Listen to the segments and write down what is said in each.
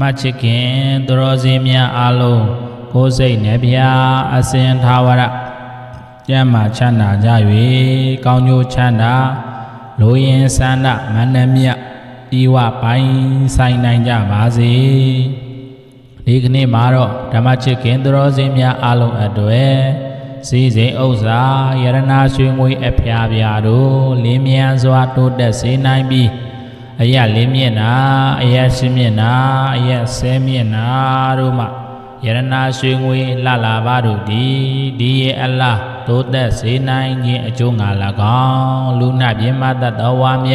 မချစ်ခင်သူတော်စင်များအားလုံးကိုယ်စိတ်နှဖျားအစဉ်သာဝရကျမ်းမာချမ်းသာကြ၍ကောင်းကျိုးချမ်းသာလိုရင်ဆန္ဒမန္တမြတ်ဤဝပိုင်းဆိုင်နိုင်ကြပါစေဒီကနေ့မှာတော့ဓမ္မချစ်ခင်သူတော်စင်များအားလုံးအတွေ့စီစဉ်ဥစ္စာယရနာရွှေငွေအဖျားပြားတို့လင်းမြန်စွာတိုးတက်စေနိုင်ပြီး အယလေးမျက်နာအယရှိမျက်နာအယဆဲမျက်နာတို့မှယရနာရွှေငွေလှလာပါတို့ဒီဒီရဲ့အလားတိုးသက်စေနိုင်ခြင်းအကျိုးငါ၎င်းလူနာပြင်းမတတ်တော်ဝါမြ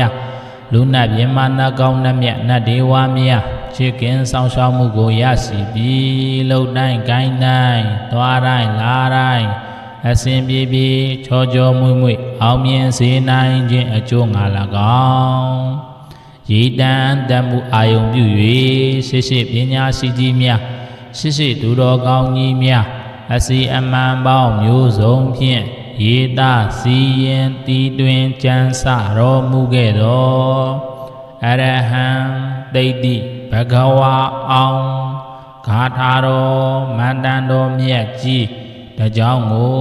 လူနာပြင်းမနာကောင်းနှမြတ်နတ်ဒေဝမြချစ်ခင်ဆောင်ရှောက်မှုကိုရရှိပြီးလှုပ်တိုင်းကိုင်းတိုင်းသွားတိုင်းလာတိုင်းအစဉ်ပြေပြေချောချောမွေ့မွေ့အောင်မြင်စေနိုင်ခြင်းအကျိုးငါ၎င်း ရေတံတမှုအာယုံပြု၍ရှိရှိပညာရှိကြီးများရှိရှိသူတော်ကောင်းကြီးများအစီအမှန်ပေါင်းမျိုးစုံဖြင့်ရေတာစီရင်တီတွင်ကြံစတော်မူခဲ့တော်အရဟံတိတ်တိဘဂဝါအောင်ဂါထာတော်မန္တန်တော်မြတ်ကြီးတကြောင်ကို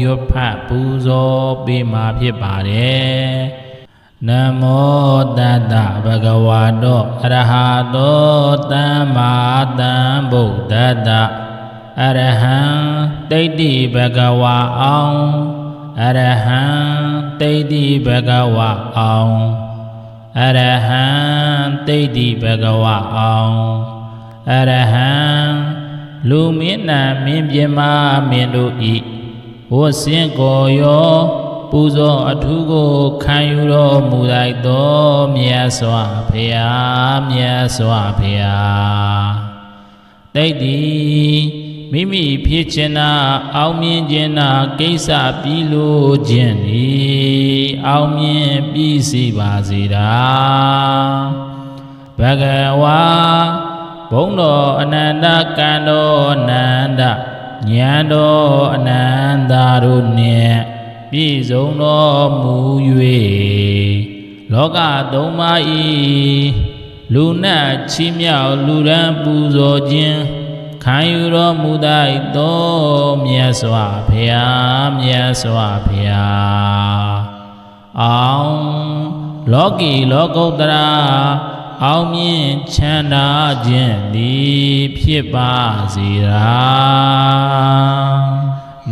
ရွတ်ဖတ်ပူဇော်ပေးမှာဖြစ်ပါတယ် နမောတတ္တဗဂဝါတောအရဟတောသမ္မာသမ္ဗုဒ္ဓတ္တအရဟံတိဋ္ဌိဗဂဝါအောင်အရဟံတိဋ္ဌိဗဂဝါအောင်အရဟံတိဋ္ဌိဗဂဝါအောင်အရဟံလူမင်းနာမင်းပြမမင်းတို့ဤဝတ်စင်ကိုယော ပူဇော်အထူးကိုခံယူတော်မူလိုက်တော်မြတ်စွာဘုရားမြတ်စွာဘုရားတိတ်ဒီမိမိဖြစ်ချင်တာအောင်မြင်ခြင်းနာကိစ္စပြီးလို့ခြင်းဤအောင်မြင်ပြီးစီပါစေတာဘဂဝါဘုံတော်အနန္တကံတော်အနန္တဉာဏ်တော်အနန္တတို့နှင့် ပြည့်စုံတော်မူ၍လောကသုံးပါးဤလူနတ်ချီးမြှောက်လူရန်ပူဇော်ခြင်းခံယူတော်မူသောသောမြတ်စွာဘုရားမြတ်စွာဘုရားအောင်လောကီလောကုတ္တရာအောင်မြင့်ချမ်းသာခြင်းသည်ဖြစ်ပါစေရာ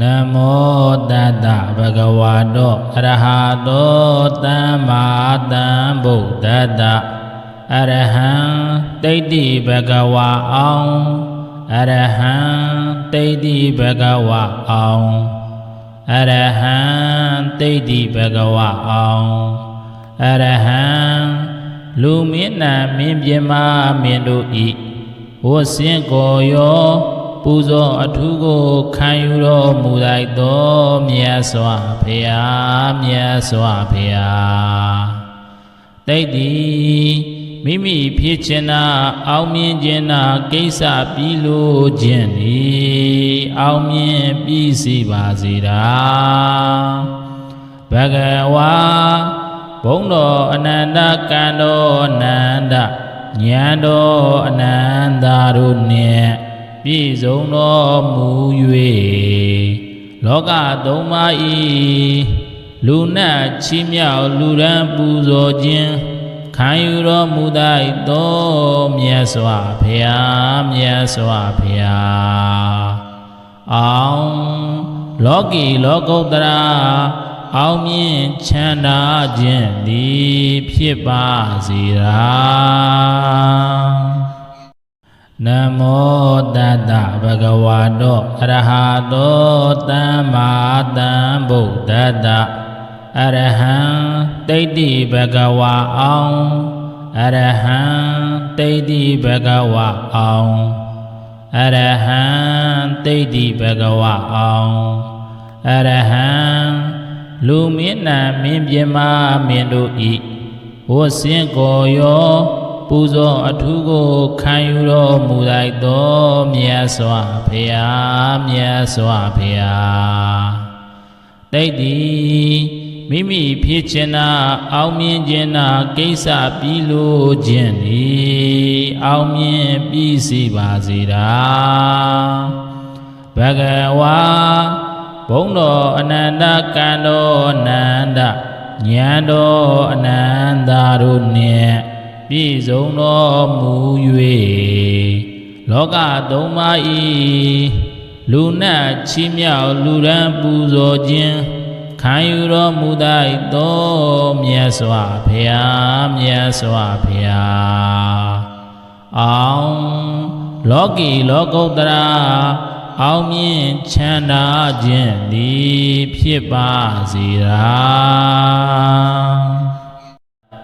နမောတတ္တဗဂဝါတောအရဟတောသမ္မာသမ္ဗုဒ္ဓတ္တအရဟံတိဋ္ဌိဗဂဝါအောင်အရဟံတိဋ္ဌိဗဂဝါအောင်အရဟံတိဋ္ဌိဗဂဝါအောင်အရဟံလူမင်းနာမင်းပြမမင်းတို့ဤဝတ်စင်ကိုယော ပူဇော်အထူးကိုခံယူတော်မူလိုက်တော်မြတ်စွာဘုရားမြတ်စွာဘုရားတိတ်ဒီမိမိဖြစ်ချင်တာအောင်မြင်ခြင်းနာကိစ္စပြီးလို့ခြင်းဤအောင်မြင်ပြီးစီပါစေတာဘဂဝါဘုံတော်အနန္တကံတော်အနန္တဉာဏ်တော်အနန္တတို့နှင့် ပြည့်စုံတော်မူ၍လောကသုံးပါးဤလူနတ်ချီးမြှောက်လူရန်ပူဇော်ခြင်းခံယူတော်မူသောသောမြတ်စွာဘုရားမြတ်စွာဘုရားအောင်လောကီလောကုတ္တရာအောင်မြင့်ချမ်းသာခြင်းသည်ဖြစ်ပါစေရာ နမောတတ္တဗဂဝါတောအရဟတောသမ္မာသမ္ဗုဒ္ဓတ္တအရဟံတိဋ္ဌိဗဂဝါအောင်အရဟံတိဋ္ဌိဗဂဝါအောင်အရဟံတိဋ္ဌိဗဂဝါအောင်အရဟံလူမင်းနာမင်းပြမမင်းတို့ဤဝတ်စင်ကိုယော ပူဇော်အထူးကိုခံယူတော်မူလိုက်တော်မြတ်စွာဘုရားမြတ်စွာဘုရားတိတ်ဒီမိမိဖြစ်ချင်တာအောင်မြင်ခြင်းတာကိစ္စပြီးလို့ခြင်းဤအောင်မြင်ပြီးစီပါစေတာဘဂဝါဘုံတော်အနန္တကံတော်အနန္တဉာဏ်တော်အနန္တတို့နှင့် ပြည့်စုံတော်မူ၍လောကသုံးပါးဤလူနတ်ချီးမြှောက်လူရန်ပူဇော်ခြင်းခံယူတော်မူသောသောမြတ်စွာဘုရားမြတ်စွာဘုရားအောင်လောကီလောကုတ္တရာအောင်မြင့်ချမ်းသာခြင်းသည်ဖြစ်ပါစေရာ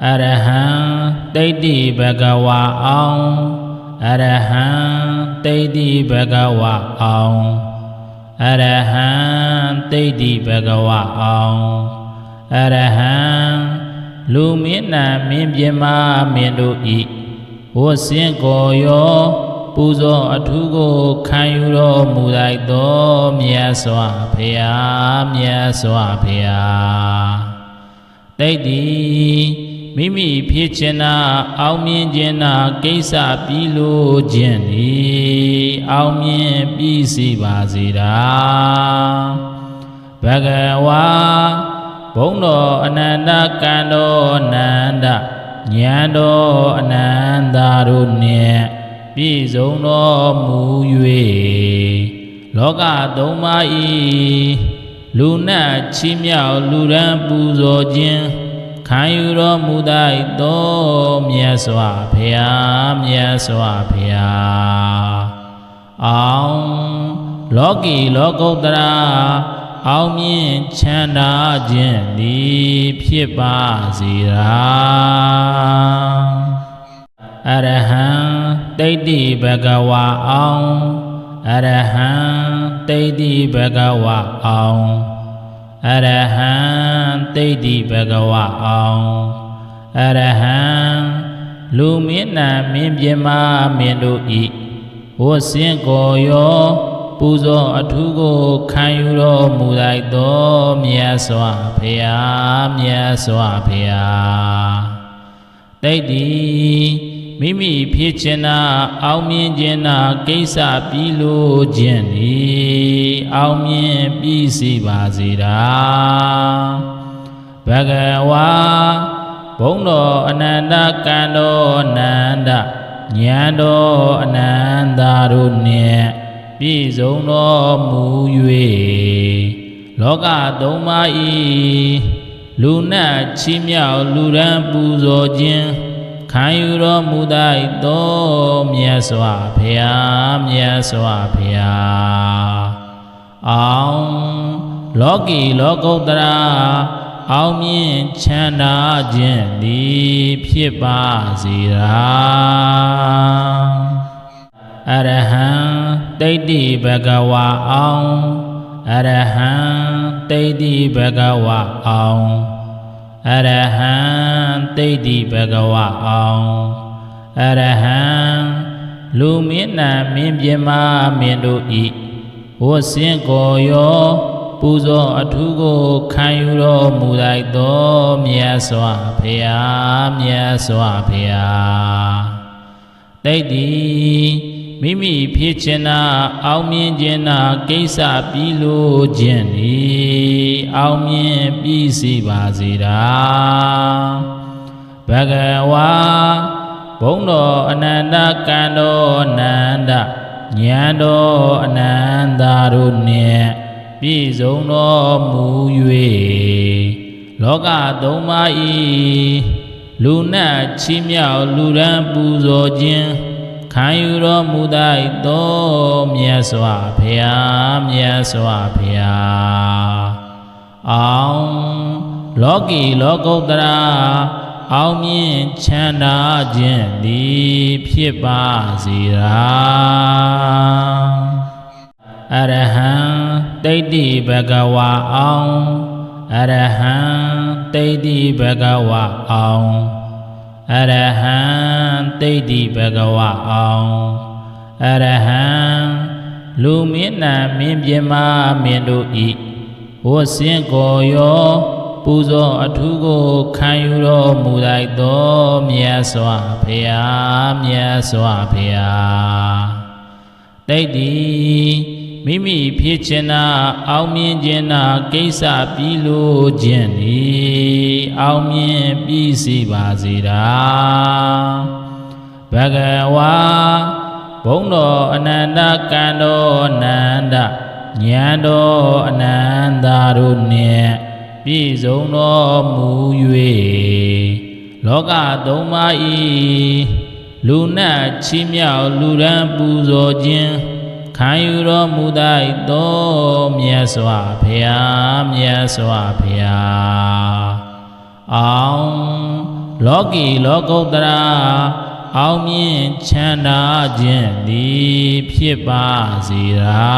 အရဟံတိဋ္ဌိဘဂဝါအောင်အရဟံတိဋ္ဌိဘဂဝါအောင်အရဟံတိဋ္ဌိဘဂဝါအောင်အရဟံလူမင်းနာမင်းပြမမင်းတို့ဤဝတ်စင်ကိုရောပူဇော်အထူးကိုခံယူတော်မူလိုက်သောမြတ်စွာဘုရားမြတ်စွာဘုရားတိတ်တိ မိမိဖြစ်ချင်တာအောင်မြင်ခြင်းတာကိစ္စပြီးလို့ခြင်းဤအောင်မြင်ပြီးစီပါစေတာဘဂဝါဘုံတော်အနန္တကံတော်အနန္တဉာဏ်တော်အနန္တတို့နှင့်ပြည့်စုံတော်မူ၍လောကသုံးပါးဤလူနတ်ချီးမြှောက်လူရန်ပူဇော်ခြင်း ခံယူတော်မူသောသောမြတ်စွာဘုရားမြတ်စွာဘုရားအောင်လောကီလောကုတ္တရာအောင်မြင့်ချမ်းသာခြင်းသည်ဖြစ်ပါစေရာအရဟံတိဋ္ဌိဘဂဝါအောင်အရဟံတိဋ္ဌိဘဂဝါအောင်အရဟံ တိဋ္ဌိဘဂဝါအောင်အရဟံလူမင်းနာမင်းပြမမင်းတို့ဤဝတ်စင်ကိုရော ပူဇော်အထူးကိုခံယူတော်မူလိုက်သောမြတ်စွာဘုရားမြတ်စွာဘုရားတိတ်တိမိမိဖြစ်ချင်တာအောင်မြင်ခြင်းတာကိစ္စပြီးလို့ခြင်းဤအောင်မြင်ပြီးစီပါစေတာ ဘဂဝါဘုံတော်အနန္တကံတော်အနန္တဉာဏ်တော်အနန္တတို့နှင့်ပြည့်စုံတော်မူ၍လောကသုံးပါးဤလူနတ်ချီးမြှောက်လူရန်ပူဇော်ခြင်းခံယူတော်မူသောသောမြတ်စွာဘုရားမြတ်စွာဘုရားအောင်လောကီလောကုတ္တရာ အောင်မြင့်ချမ်းသာခြင်းသည်ဖြစ်ပါစေရာအရဟံတိဋ္ဌိဘဂဝါအောင်အရဟံတိဋ္ဌိဘဂဝါအောင်အရဟံတိဋ္ဌိဘဂဝါအောင်အရဟံလူမင်းနာမင်းပြမမင်းတို့ဤဝတ်စင်ကိုရော ပူဇော်အထူးကိုခံယူတော်မူလိုက်သောမြတ်စွာဘုရားမြတ်စွာဘုရားတိတ်တိမိမိဖြစ်ချင်တာအောင်မြင်ခြင်းတာကိစ္စပြီးလို့ခြင်းဤအောင်မြင်ပြီးစီပါစေတာဘဂဝါဘုံတော်အနန္တကံတော်အနန္တဉာဏ်တော်အနန္တတို့နှင့် ပြည့်စုံတော်မူ၍လောကသုံးပါးဤလူနတ်ချီးမြှောက်လူရန်ပူဇော်ခြင်းခံယူတော်မူသောသောမြတ်စွာဘုရားမြတ်စွာဘုရားအောင်လောကီလောကုတ္တရာအောင်မြင့်ချမ်းသာခြင်းသည်ဖြစ်ပါစေရာ အရဟံတိဋ္ဌိဘဂဝါအောင်အရဟံတိဋ္ဌိဘဂဝါအောင်အရဟံတိဋ္ဌိဘဂဝါအောင်အရဟံလူမင်းနာမင်းပြမမင်းတို့ဤဝတ်စင်ကိုရောပပူဇော်အထူးကိုခံယူတော်မူလိုက်သောမြတ်စွာဘုရားမြတ်စွာဘုရားတိတ်တီ မိမိဖြစ်ချင်တာအောင်မြင်ခြင်းနာကိစ္စပြီးလို့ခြင်းဤအောင်မြင်ပြီးစီပါစေတာဘဂဝါဘုံတော်အနန္တကံတော်အနန္တဉာဏ်တော်အနန္တတို့နှင့်ပြည့်စုံတော်မူ၍လောကသုံးပါးဤလူနတ်ချီးမြှောက်လူရန်ပူဇော်ခြင်း ခံယူတော်မူသောသောမြတ်စွာဘုရားမြတ်စွာဘုရားအောင်လောကီလောကုတ္တရာအောင်မြင့်ချမ်းသာခြင်းသည်ဖြစ်ပါစေရာ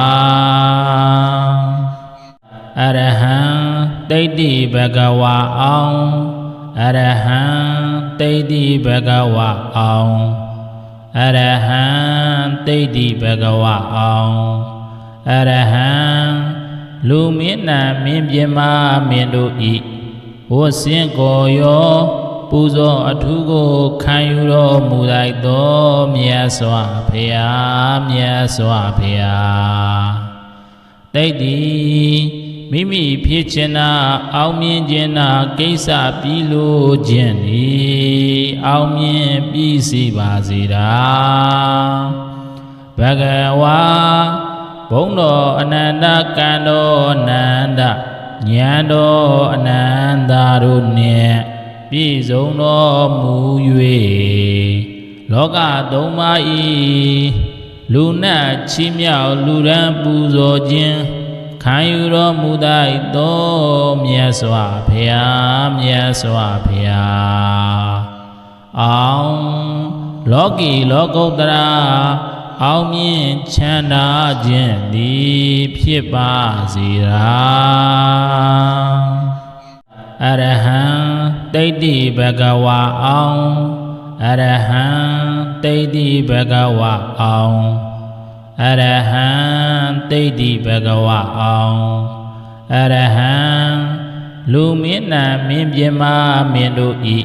အရဟံတိဋ္ဌိဘဂဝါအောင်အရဟံတိဋ္ဌိဘဂဝါအောင် အရဟံတိဋ္ဌိဘဂဝါအောင်အရဟံလူမင်းနာမင်းပြမမင်းတို့ဤဝတ်စင်ကိုရောပူဇော်အထူးကိုခံယူတော်မူလိုက်သောမြတ်စွာဘုရားမြတ်စွာဘုရားတိတ်တီ မိမိဖြစ်ချင်တာအောင်မြင်ခြင်းနာကိစ္စပြီးလို့ခြင်းဤအောင်မြင်ပြီးစီပါစေတာဘဂဝါဘုံတော်အနန္တကံတော်အနန္တဉာဏ်တော်အနန္တတို့နှင့်ပြည့်စုံတော်မူ၍လောကသုံးပါးဤလူနတ်ချီးမြှောက်လူရန်ပူဇော်ခြင်း ခံယူတော်မူသောသောမြတ်စွာဘုရားမြတ်စွာဘုရားအောင်လောကီလောကုတ္တရာအောင်မြင့်ချမ်းသာခြင်းသည်ဖြစ်ပါစေရာအရဟံတိဋ္ဌိဘဂဝါအောင်အရဟံတိဋ္ဌိဘဂဝါအောင် အရဟံတိဋ္ဌိဘဂဝါအောင်အရဟံလူမင်းနာမင်းပြမမင်းတို့ဤ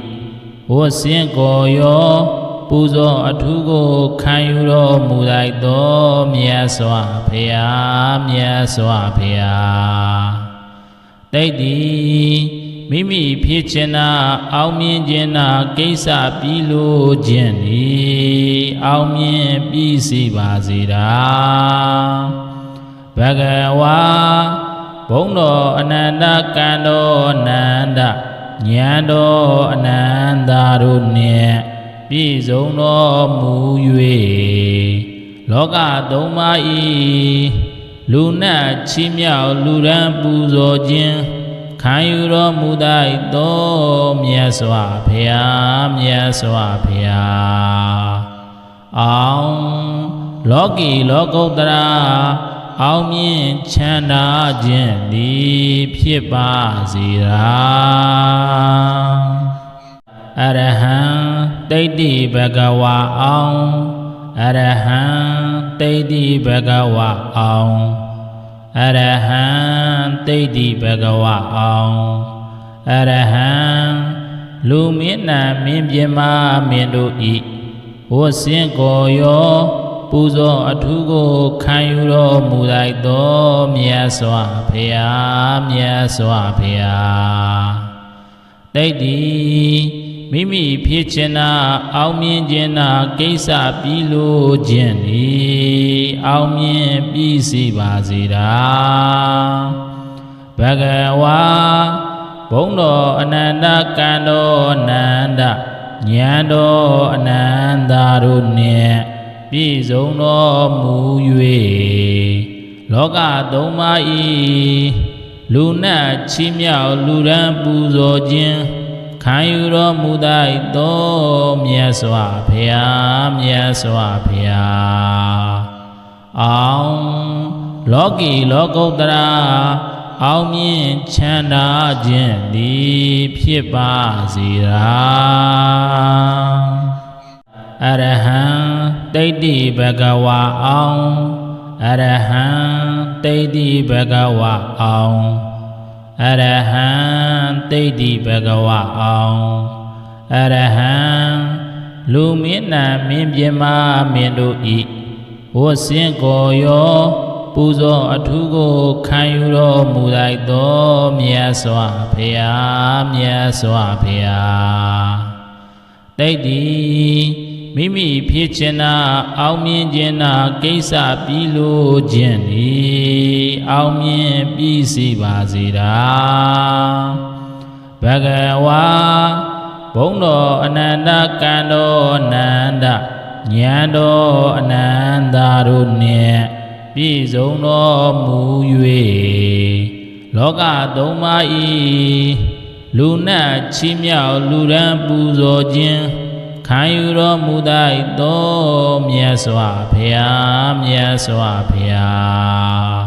ဝတ်စင်ကိုရောပူဇော်အထူးကိုခံယူတော်မူလိုက်သောမြတ်စွာဘုရားမြတ်စွာဘုရားတိတ်တီမိမိဖြစ်ချင်တာအောင်မြင်ခြင်းနာကိစ္စပြီးလို့ခြင်းဤ အောင်မြင်ပြီးစီပါစေတာဘဂဝါဘုံတော်အနန္တကံတော်အနန္တဉာဏ်တော်အနန္တတို့နှင့်ပြည့်စုံတော်မူ၍လောကသုံးပါးဤလူနတ်ချီးမြှောက်လူရန်ပူဇော်ခြင်းခံယူတော်မူသောသောမြတ်စွာဘုရားမြတ်စွာဘုရား အောင်လောကီလောကုတ္တရာအောင်မြင့်ချမ်းသာခြင်းသည်ဖြစ်ပါစေရာအရဟံတိဋ္ဌိဘဂဝါအောင်အရဟံတိဋ္ဌိဘဂဝါအောင်အရဟံတိဋ္ဌိဘဂဝါအောင်အရဟံလူမင်းနာမင်းပြမမင်းတို့ဤ ဝတ်စင်ကိုရောပူဇော်အထူးကိုခံယူတော်မူလိုက်သောမြတ်စွာဘုရားမြတ်စွာဘုရားတိတ်တီမိမိဖြစ်ချင်တာအောင်မြင်ခြင်းနာကိစ္စပြီးလို့ခြင်းဤအောင်မြင်ပြီးစီပါစေတာဘဂဝါဘုံတော်အနန္တကံတော်အနန္တ ဉာဏ်တော်အနန္တတို့နှင့်ပြည့်စုံတော်မူ၍လောကသုံးပါးဤလူနတ်ချီးမြှောက်လူရန်ပူဇော်ခြင်းခံယူတော်မူသောသောမြတ်စွာဘုရားမြတ်စွာဘုရားအောင်လောကီလောကုတ္တရာ အောင်မြင့်ချမ်းသာခြင်းသည်ဖြစ်ပါစေရာအရဟံတိဋ္ဌိဘဂဝါအောင်အရဟံတိဋ္ဌိဘဂဝါအောင်အရဟံတိဋ္ဌိဘဂဝအောင်အရဟံလူမင်းနာမင်းပြမမင်းတို့ဤဝတ်စင်ကိုရော ပူဇော်အထူးကိုခံယူတော်မူလိုက်သောမြတ်စွာဘုရားမြတ်စွာဘုရားတိတ်တိမိမိဖြစ်ချင်တာအောင်မြင်ခြင်းနာကိစ္စပြီးလို့ခြင်းဤအောင်မြင်ပြီးစီပါစေတာဘဂဝါဘုံတော်အနန္တကံတော်အနန္တဉာဏ်တော်အနန္တာတို့နှင့် ပြည့်စုံတော်မူ၍လောကသုံးပါးဤလူနတ်ချီးမြှောက်လူရန်ပူဇော်ခြင်းခံယူတော်မူသောသောမြတ်စွာဘုရားမြတ်စွာဘုရား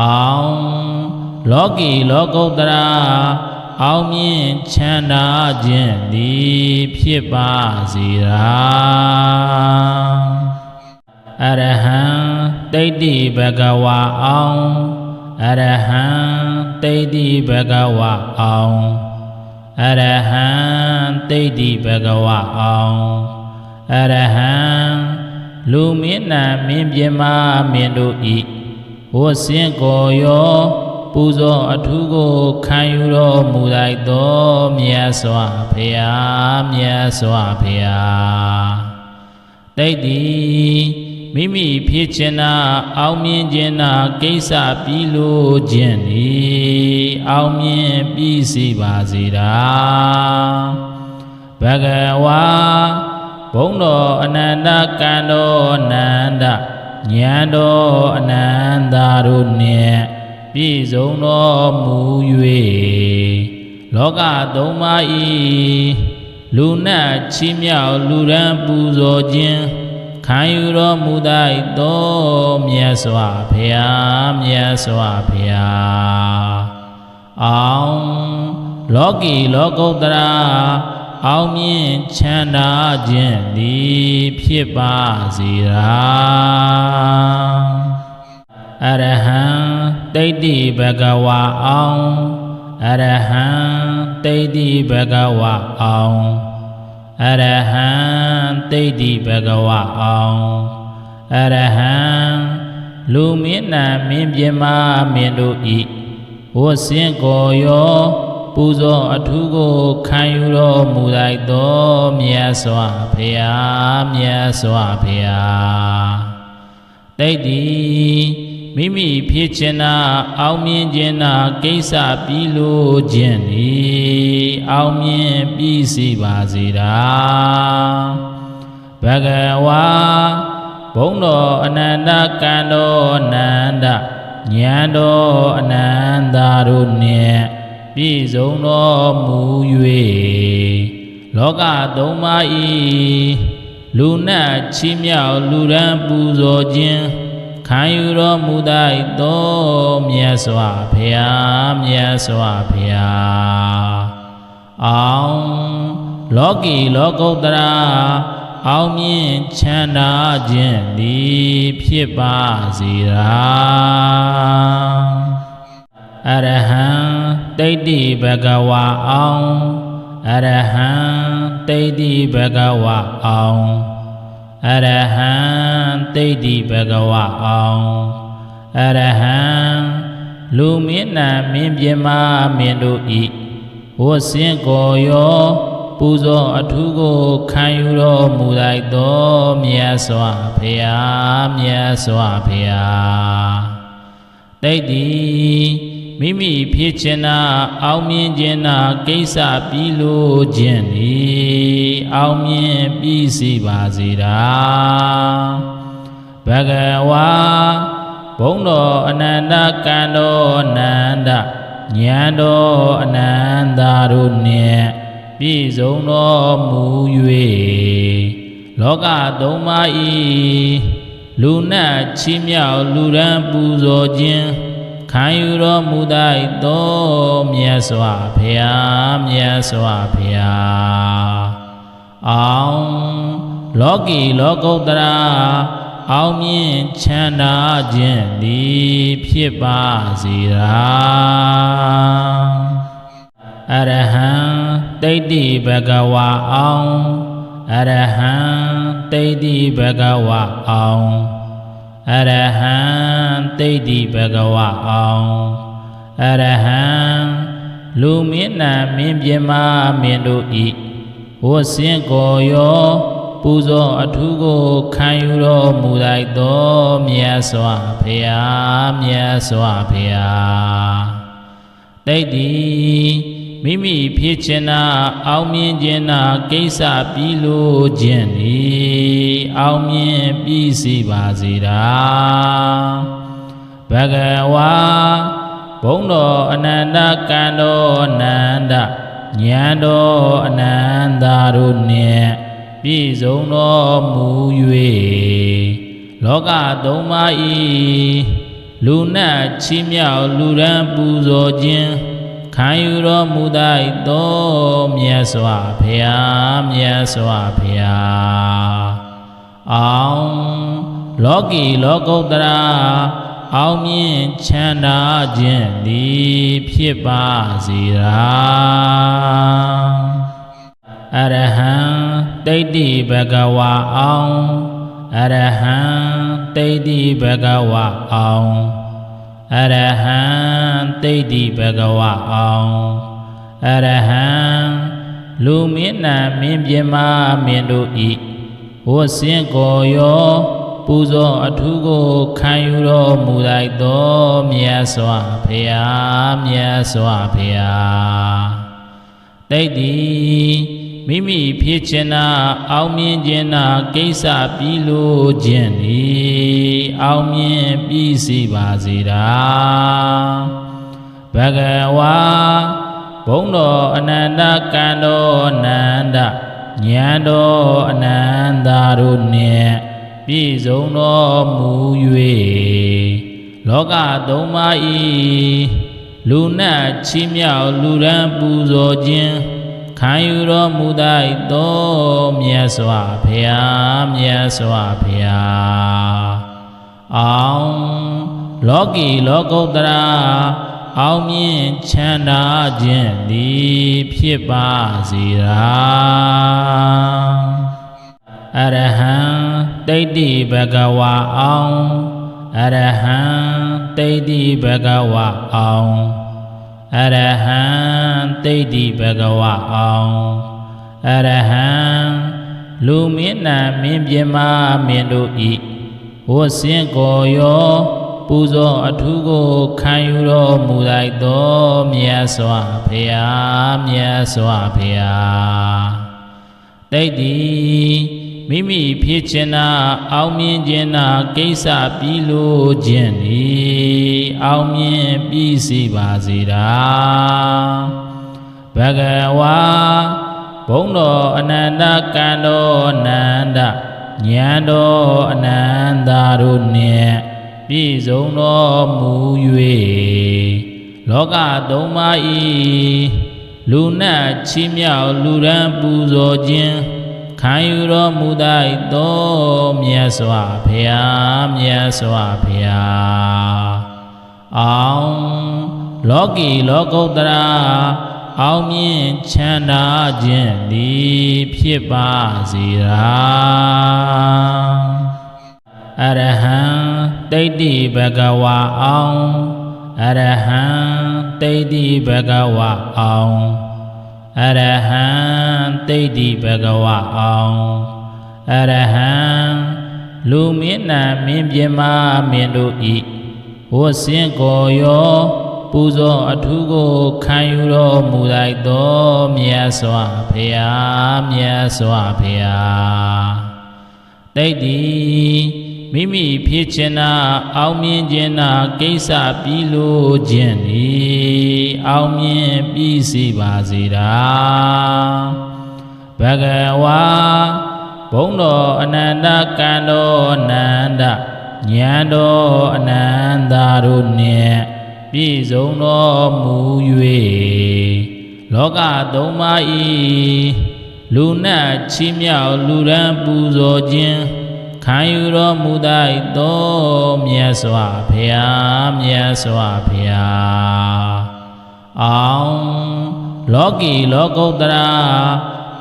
အောင်လောကီလောကုတ္တရာအောင်မြင်ချမ်းသာခြင်းသည်ဖြစ်ပါစေရာ အရဟံတိဋ္ဌိဘဂဝါအောင်အရဟံတိဋ္ဌိဘဂဝါအောင်အရဟံတိဋ္ဌိဘဂဝါအောင်အရဟံလူမင်းနာမင်းပြမမင်းတို့ဤဝတ်စင်ကိုရောပူဇော်အထူးကိုခံယူတော်မူလိုက်သောမြတ်စွာဘုရားမြတ်စွာဘုရားတိတ်တိ မိမိဖြစ်ချင်တာအောင်မြင်ခြင်းနာကိစ္စပြီးလို့ခြင်းဤအောင်မြင်ပြီးစီပါစေတာဘဂဝါဘုံတော်အနန္တကံတော်အနန္တဉာဏ်တော်အနန္တာတို့နှင့်ပြည့်စုံတော်မူ၍လောကသုံးပါးဤလူနတ်ချီးမြှောက်လူရန်ပူဇော်ခြင်း ခံယူတော်မူသောသောမြတ်စွာဘုရားမြတ်စွာဘုရားအောင်လောကီလောကုတ္တရာအောင်မြင်ချမ်းသာခြင်းသည်ဖြစ်ပါစေရာအရဟံတိဋ္ဌိဘဂဝါအောင်အရဟံတိဋ္ဌိဘဂဝါအောင် အရဟံတိဋ္ဌိဘဂဝါအောင်အရဟံလူမင်းနာမင်းပြမမင်းတို့ဤဝတ်စင်ကိုရောပူဇော်အထူးကိုခံယူတော်မူလိုက်သောမြတ်စွာဘုရားမြတ်စွာဘုရားတိတ်တိ မိမိဖြစ်ချင်တာအောင်မြင်ခြင်းနာကိစ္စပြီးလို့ခြင်းဤအောင်မြင်ပြီးစီပါစေတာဘဂဝါဘုံတော်အနန္တကံတော်အနန္တဉာဏ်တော်အနန္တာတို့နှင့်ပြည့်စုံတော်မူ၍လောကသုံးပါးဤလူနတ်ချီးမြှောက်လူရန်ပူဇော်ခြင်း ခံယူတော်မူသောသောမြတ်စွာဘုရားမြတ်စွာဘုရားအောင်လောကီလောကုတ္တရာအောင်မြင်ချမ်းသာခြင်းသည်ဖြစ်ပါစေရာအရဟံတိဋ္ဌိဘဂဝါအောင်အရဟံတိဋ္ဌိဘဂဝါအောင် အရဟံတိဋ္ဌိဘဂဝါအောင်အရဟံလူမင်းနာမင်းပြမမင်းတို့ဤဝတ်စင်ကိုရောပူဇော်အထူးကိုခံယူတော်မူလိုက်သောမြတ်စွာဘုရားမြတ်စွာဘုရားတိတ်တိမိမိဖြစ်ချင်တာအောင်မြင်ခြင်းနာကိစ္စပြီးလို့ခြင်းဤ အောင်မြင်ပြီးစီပါစေတာဘဂဝါဘုံတော်အနန္တကံတော်အနန္တဉာဏ်တော်အနန္တာတို့နှင့်ပြည့်စုံတော်မူ၍လောကသုံးပါးဤလူနတ်ချီးမြှောက်လူရန်ပူဇော်ခြင်းခံယူတော်မူသောသောမြတ်စွာဘုရားမြတ်စွာဘုရား အောင်လောကီလောကုတ္တရာအောင်မြင်ချမ်းသာခြင်းသည်ဖြစ်ပါစေရာအအရဟံတိတ်တိဘဂဝါအောင်အရဟံတိတ်တိဘဂဝါအောင်အရဟံတိတ်တိဘဂဝါအောင်အရဟံလူမင်းနာမင်းပြမမင်းတို့ဤ ဝတ်စင်ကိုရောပူဇော်အထူးကိုခံယူတော်မူလိုက်သောမြတ်စွာဘုရားမြတ်စွာဘုရားတိတ်တိမိမိဖြစ်ချင်တာအောင်မြင်ခြင်းနာကိစ္စပြီးလို့ခြင်းဤအောင်မြင်ပြီးစီပါစေတာဘဂဝါဘုံတော်အနန္တကံတော်အနန္တ ဉာဏ်တော်အနန္တတို့နှင့်ပြည့်စုံတော်မူ၍လောကသုံးပါးဤလူနတ်ချီးမြှောက်လူရန်ပူဇော်ခြင်းခံယူတော်မူသောသောမြတ်စွာဘုရားမြတ်စွာဘုရားအောင်လောကီလောကုတ္တရာ အောင်မြင်ချမ်းသာခြင်းသည်ဖြစ်ပါစေရာအရဟံတိတ်တိဘဂဝါအောင်အရဟံတိတ်တိဘဂဝါအောင်အရဟံတိတ်တိဘဂဝါအောင်အရဟံလူမင်းနာမင်းပြမမင်းတို့ဤဝတ်စင်ကိုရော ပူဇော်အထူးကိုခံယူတော်မူလိုက်သောမြတ်စွာဘုရားမြတ်စွာဘုရားတိတ်တိမိမိဖြစ်ချင်တာအောင်မြင်ခြင်းနာကိစ္စပြီးလို့ခြင်းဤအောင်မြင်ပြီးစီပါစေတာဘဂဝါဘုံတော်အနန္တကံတော်အနန္တဉာဏ်တော်အနန္တတို့နှင့် ပြည့်စုံတော်မူ၍လောကသုံးပါးဤလူနတ်ချီးမြှောက်လူရန်ပူဇော်ခြင်းခံယူတော်မူသောသောမြတ်စွာဘုရားမြတ်စွာဘုရားအောင်လောကီလောကုတ္တရာအောင်မြင်ချမ်းသာခြင်းသည်ဖြစ်ပါစေရာ အရဟံတိတ်တိဘဂဝါအောင်အရဟံတိတ်တိဘဂဝါအောင်အရဟံတိတ်တိဘဂဝါအောင်အရဟံလူမင်းနာမင်းပြမမင်းတို့ဤဝတ်စင်ကိုရောပူဇော်အထူးကိုခံယူတော်မူလိုက်သောမြတ်စွာဘုရားမြတ်စွာဘုရားတိတ်တိ မိမိဖြစ်ချင်တာအောင်မြင်ခြင်းနာကိစ္စပြီးလို့ခြင်းဤအောင်မြင်ပြီးစီပါစေတာဘဂဝါဘုံတော်အနန္တကံတော်အနန္တဉာဏ်တော်အနန္တတို့နှင့်ပြည့်စုံတော်မူ၍လောကသုံးပါးဤလူနတ်ချီးမြှောက်လူရန်ပူဇော်ခြင်း ခံယူတော်မူသောသောမြတ်စွာဘုရားမြတ်စွာဘုရားအောင်လောကီလောကုတ္တရာအောင်မြင်ချမ်းသာခြင်းသည်ဖြစ်ပါစေရာအရဟံတိတ်တိဘဂဝါအောင်အရဟံတိတ်တိဘဂဝါအောင် အရဟံတိတ်တိဘဂဝါအောင်အရဟံလူမင်းနာမင်းပြမမင်းတို့ဤဝတ်စင်ကိုရောပူဇော်အထူးကိုခံယူတော်မူလိုက်သောမြတ်စွာဘုရားမြတ်စွာဘုရားတိတ်တိ မိမိဖြစ်ချင်တာအောင်မြင်ခြင်းနာကိစ္စပြီးလို့ခြင်းဤအောင်မြင်ပြီးစီပါစေတာဘဂဝါဘုံတော်အနန္တကံတော်အနန္တဉာဏ်တော်အနန္တတို့နှင့်ပြည့်စုံတော်မူ၍လောကသုံးပါးဤလူနတ်ချီးမြှောက်လူရန်ပူဇော်ခြင်း ခံယူတော်မူသောသောမြတ်စွာဘုရားမြတ်စွာဘုရားအောင်လောကီလောကုတ္တရာ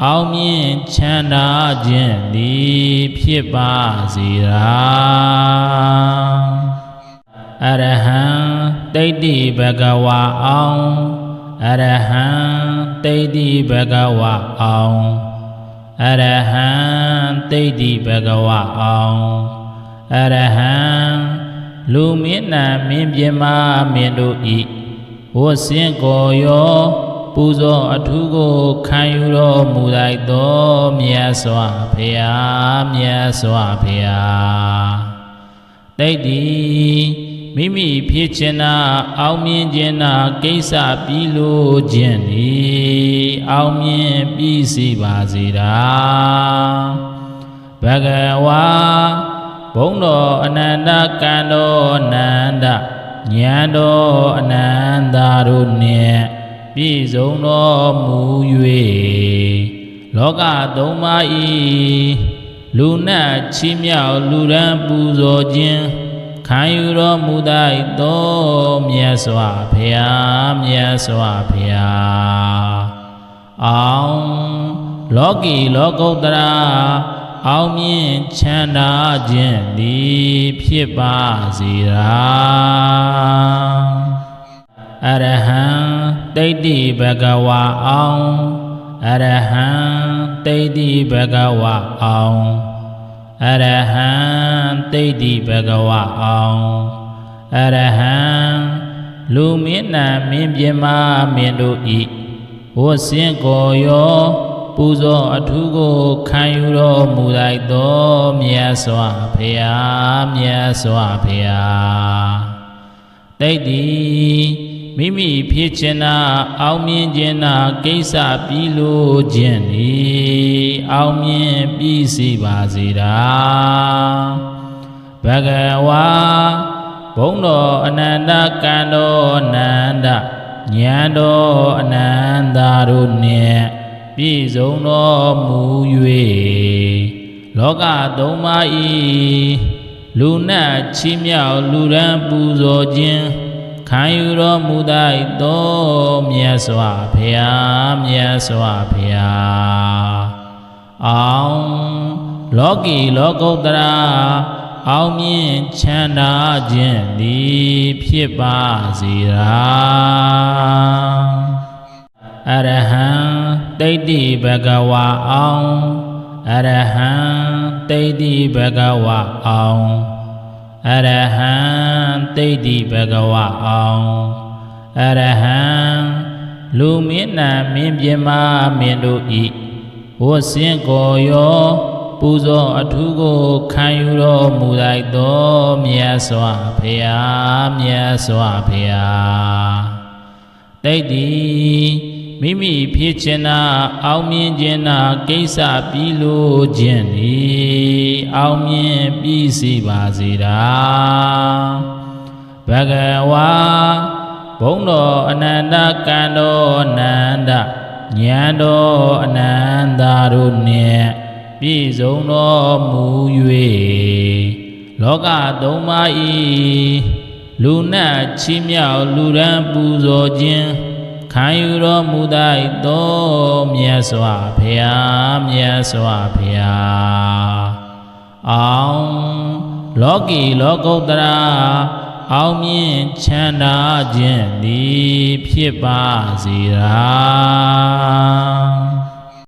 အောင်မြင့်ချမ်းသာခြင်းသည်ဖြစ်ပါစေရာအရဟံတိဋ္ဌိဘဂဝါအောင်အရဟံတိဋ္ဌိဘဂဝါအောင် အရဟံတိဋ္ဌိဘဂဝါအောင်အရဟံလူမင်းနာမင်းပြမမင်းတို့ဤဝတ်စင်ကိုရောပူဇော်အထူးကိုခံယူတော်မူလိုက်သောမြတ်စွာဘုရားမြတ်စွာဘုရားတိတ်တီ မိမိဖြစ်ခြင်းနာအောင်မြင်ခြင်းနာကိစ္စပြီးလို့ခြင်းဤအောင်မြင်ပြီးစီပါစေတာဘဂဝါဘုံတော်အနန္တကံတော်အနန္တဉာဏ်တော်အနန္တတို့နှင့်ပြည့်စုံတော်မူ၍လောကသုံးပါးဤလူနတ်ချီးမြှောက်လူရန်ပူဇော်ခြင်း ခံယူတော်မူသောသောမြတ်စွာဘုရားမြတ်စွာဘုရားအောင်လောကီလောကုတ္တရာအောင်မြင့်ချမ်းသာခြင်းသည်ဖြစ်ပါစေရာအရဟံတိဋ္ဌိဘဂဝါအောင်အရဟံတိဋ္ဌိဘဂဝါအောင် အရဟံတိဋ္ဌိဘဂဝါအောင်အရဟံလူမင်းနာမင်းပြမမင်းတို့ဤဝတ်စင်ကိုရောပူဇော်အထူးကိုခံယူတော်မူလိုက်သောမြတ်စွာဘုရားမြတ်စွာဘုရားတိတ်တီ မိမိဖြစ်ခြင်းနာအောင်မြင်ခြင်းနာကိစ္စပြီးလို့ခြင်းဤအောင်မြင်ပြီးစီပါစေတာဘဂဝါဘုံတော်အနန္တကံတော်အနန္တဉာဏ်တော်အနန္တတို့နှင့်ပြည့်စုံတော်မူ၍လောကသုံးပါးဤလူနတ်ချီးမြှောက်လူရန်ပူဇော်ခြင်း ခံယူတော်မူသောသောမြတ်စွာဘုရားမြတ်စွာဘုရားအောင်လောကီလောကုတ္တရာအောင်မြင့်ချမ်းသာခြင်းသည်ဖြစ်ပါစေရာအရဟံတိဋ္ဌိဘဂဝါအောင်အရဟံတိဋ္ဌိဘဂဝါအောင် အရဟံတိဋ္ဌိဘဂဝါအောင်အရဟံလူမင်းနာမင်းပြမမင်းတို့ဤဝတ်စင်ကိုရော ပူဇော်အထူးကိုခံယူတော်မူလိုက်သောမြတ်စွာဘုရားမြတ်စွာဘုရားတိတ်တီမိမိဖြစ်ခြင်းနာအောင်မြင်ခြင်းနာကိစ္စပြီးလို့ခြင်းဤ အောင်မြင်ပြီးစီပါစေတာဘဂဝါဘုံတော်အနန္တကံတော်အနန္တဉာဏ်တော်အနန္တတို့နှင့်ပြည့်စုံတော်မူ၍လောကသုံးပါးဤလူနတ်ချီးမြှောက်လူရန်ပူဇော်ခြင်းခံယူတော်မူသောသောမြတ်စွာဘုရားမြတ်စွာဘုရား အောင်လောကီလောကုတ္တရာအောင်မြင်ချမ်းသာခြင်းသည်ဖြစ်ပါစေရာ